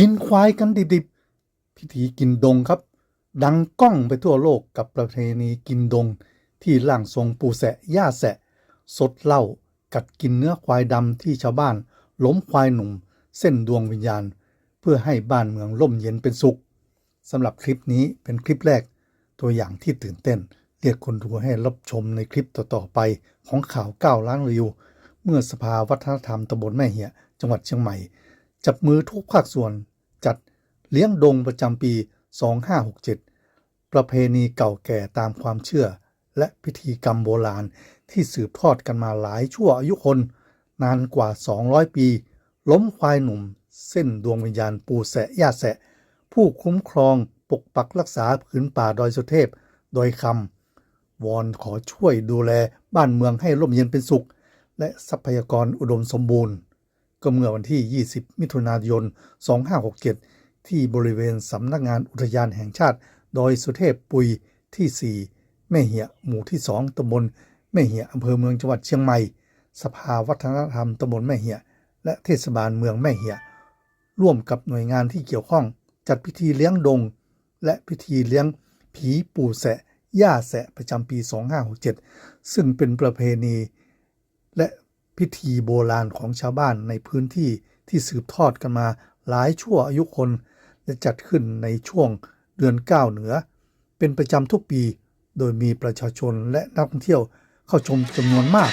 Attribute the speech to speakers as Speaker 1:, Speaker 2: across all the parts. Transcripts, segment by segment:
Speaker 1: กินควายกันดิบๆ พิธีกินดงครับ ดังก้องไปทั่วโลกกับประเพณีกินดง ที่ร่างทรงปูแสะย่าแสะ สดเหล้ากัดกินเนื้อควายดำที่ชาวบ้าน ล้มควายหนุ่ม เส้นดวงวิญญาณ เพื่อให้บ้านเมืองร่มเย็นเป็นสุขสำหรับคลิปนี้เป็นคลิปแรก ตัวอย่างที่ตื่นเต้น เรียกคนดูให้รับชมในคลิปต่อๆไปของข่าวก้าวล้านวิว เมื่อสภาวัฒนธรรมตำบลแม่เหียจังหวัดเชียงใหม่ จับมือทุกภาคส่วน จัดเลี้ยงดงประจำปี 2567 ประเพณีเก่าแก่ตามความเชื่อ และพิธีกรรมโบราณที่สืบทอดกันมาหลายชั่วอายุคน นานกว่า 200 ปี ล้มควายหนุ่ม เส้นดวงวิญญาณปูแสะย่าแสะ ผู้คุ้มครองปกปักรักษาผืนป่าดอยสุเทพ โดยคำวอนขอช่วยดูแลบ้านเมืองให้ร่มเย็นเป็นสุข และทรัพยากรอุดมสมบูรณ์ ก็เมื่อวันที่ 20 มิถุนายน 2567 ที่บริเวณสำนักงานอุทยานแห่งชาติดอยสุเทพปุยที่ 4 แม่เหียหมู่ที่ 2ตำบลแม่เหียอำเภอเมืองจังหวัดเชียงใหม่ สภาวัฒนธรรมตำบลแม่เหียและเทศบาลเมืองแม่เหียร่วมกับหน่วยงานที่เกี่ยวข้อง จัดพิธีเลี้ยงดง และพิธีเลี้ยงผีปู่แสะย่าแสะประจำปี 2567 ซึ่งเป็นประเพณี และ พิธีโบราณของชาวบ้านในพื้นที่ที่สืบทอดกันมาหลายชั่วอายุคน และจัดขึ้นในช่วงเดือน9เหนือ เป็นประจำทุกปี โดยมีประชาชนและนักท่องเที่ยวเข้าชมจำนวนมาก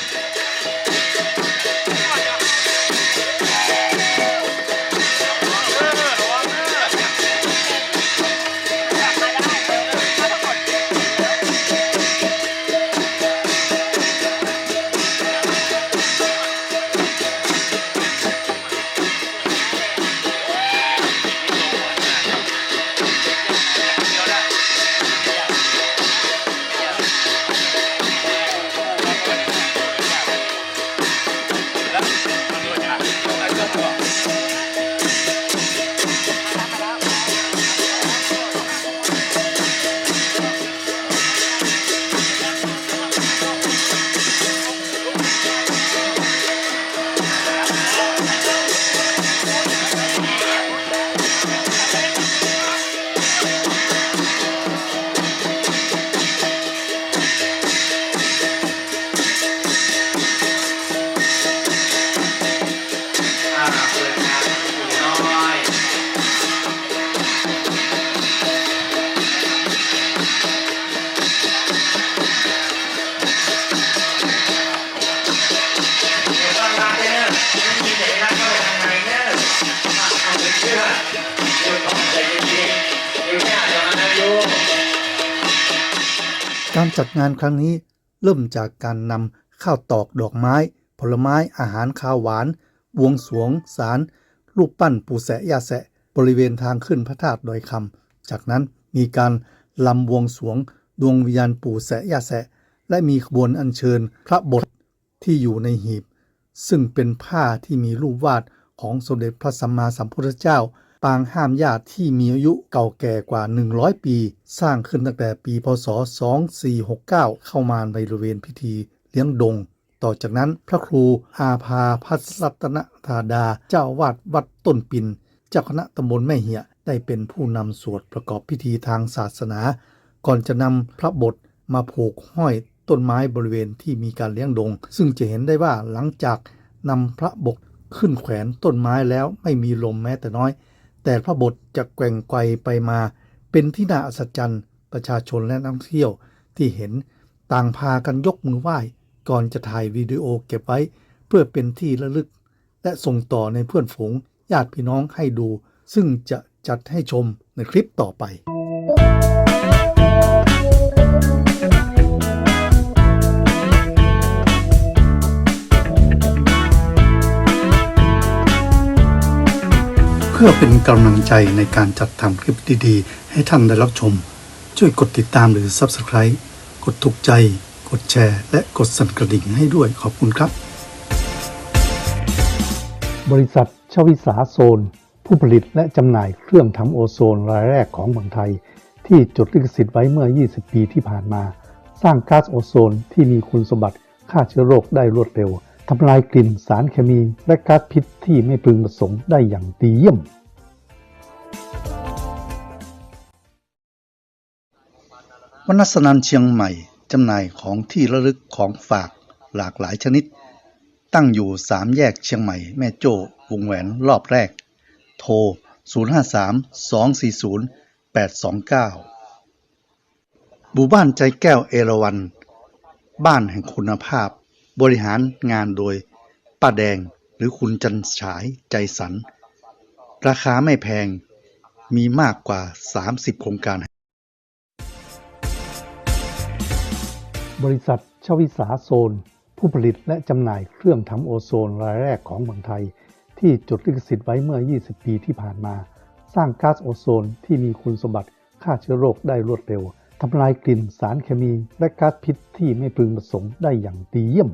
Speaker 2: กา
Speaker 1: รจัดงานครั้งนี้เริ่มจากการนำข้าวตอกดอกไม้ ผลไม้อาหารข้าวหวานบวงสวงสารรูปปั้นปู่แสะยาแสะบริเวณทางขึ้นพระธาตุดอยคำจากนั้นมีการลำบวงสวงดวงวิญญาณปู่แสะยาแสะ และมีขบวนอัญเชิญพระบทที่อยู่ในหีบ ซึ่งเป็นผ้าที่มีรูปวาด ของสมเด็จพระสัมมาสัมพุทธเจ้า ปางห้ามญาติที่มีอายุเก่าแก่กว่า 100 ปี สร้างขึ้นตั้งแต่ปีพศ 2469 เข้ามาในบริเวณพิธีเลี้ยงดง ต่อจากนั้นพระครูอาภาพัสรัตนธาดา เจ้าวาดวัดต้นปิน เจ้าคณะตำบลแม่เหียได้เป็นผู้นำสวดประกอบพิธีทางศาสนา ก่อนจะนำพระบทมาผูกห้อยต้นไม้บริเวณที่มีการเลี้ยงดง ซึ่งจะเห็นได้ว่าหลังจากนำพระบท ขึ้นแขวนต้นไม้แล้วไม่มีลมแม้แต่น้อย แต่พระบทจะแกว่งไกวไปมา เป็นที่น่าอัศจรรย์ ประชาชนและนักท่องเที่ยวที่เห็นต่างพากันยกมือไหว้ ก่อนจะถ่ายวิดีโอเก็บไว้ เพื่อเป็นที่ระลึก และส่งต่อในเพื่อนฝูงญาติพี่น้องให้ดู ซึ่งจะจัดให้ชมในคลิปต่อไป พื่อเป็นกำลังใจในการจัดทำคลิปดีๆ ให้ท่านได้รับชม ช่วยกดติดตามหรือ Subscribe กดถูกใจ กดแชร์ และกดสั่นกระดิ่งให้ด้วยขอบคุณครับ บริษัทชวิสาโซน ผู้ผลิตและจำหน่ายเครื่องทำโอโซนรายแรกของเมืองไทย ที่จดลิขสิทธิ์ไว้เมื่อ 20 ปีที่ผ่านมา สร้างก๊าซโอโซนที่มีคุณสมบัติฆ่าเชื้อโรคได้รวดเร็ว ทำลายกลิ่นสารเคมีและก๊าซพิษที่ไม่พึงประสงค์ได้อย่างดีเยี่ยม วนัสนันเชียงใหม่จำหน่ายของที่ระลึกของฝากหลากหลายชนิด ตั้งอยู่สามแยกเชียงใหม่แม่โจ้วงแหวนรอบแรก โทร 053 240 829หมู่บ้านใจแก้วเอราวัน บ้านแห่งคุณภาพ บริหารงานโดยป้าแดงหรือคุณจันฉายใจสัน ราคาไม่แพงมีมากกว่า 30 โครงการ
Speaker 3: บริษัทชวิสาโซน ผู้ผลิตและจำหน่ายเครื่องทำโอโซนรายแรกของเมืองไทย ที่จดลิขสิทธิ์ไว้เมื่อ 20 ปีที่ผ่านมา สร้างก๊าซโอโซนที่มีคุณสมบัติฆ่าเชื้อโรคได้รวดเร็ว ทำลายกลิ่นสารเคมีและก๊าซพิษที่ไม่พึงประสงค์ได้อย่างดีเยี่ยม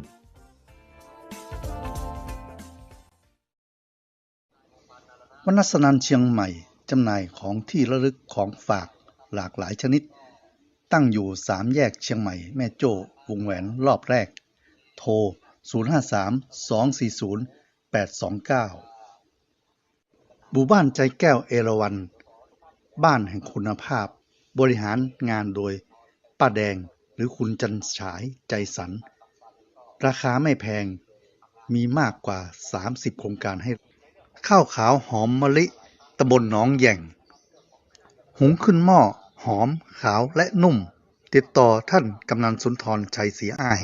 Speaker 1: วนัสนันเชียงใหม่จำหน่ายของที่ระลึกของฝากหลากหลายชนิด ตั้งอยู่สามแยกเชียงใหม่แม่โจ้วงแหวนรอบแรก โทร 053 240 829หมู่บ้านใจแก้วเอราวัน บ้านแห่งคุณภาพ บริหารงานโดยป้าแดงหรือคุณจันฉายใจสัน ราคาไม่แพงมีมากกว่า 30 โครงการให้ ข้าวขาวหอมมะลิตำบลหนองแย่ง หุงขึ้นหม้อหอมขาวและนุ่ม ติดต่อท่านกำนันสุนทรชัยศรีอ้าย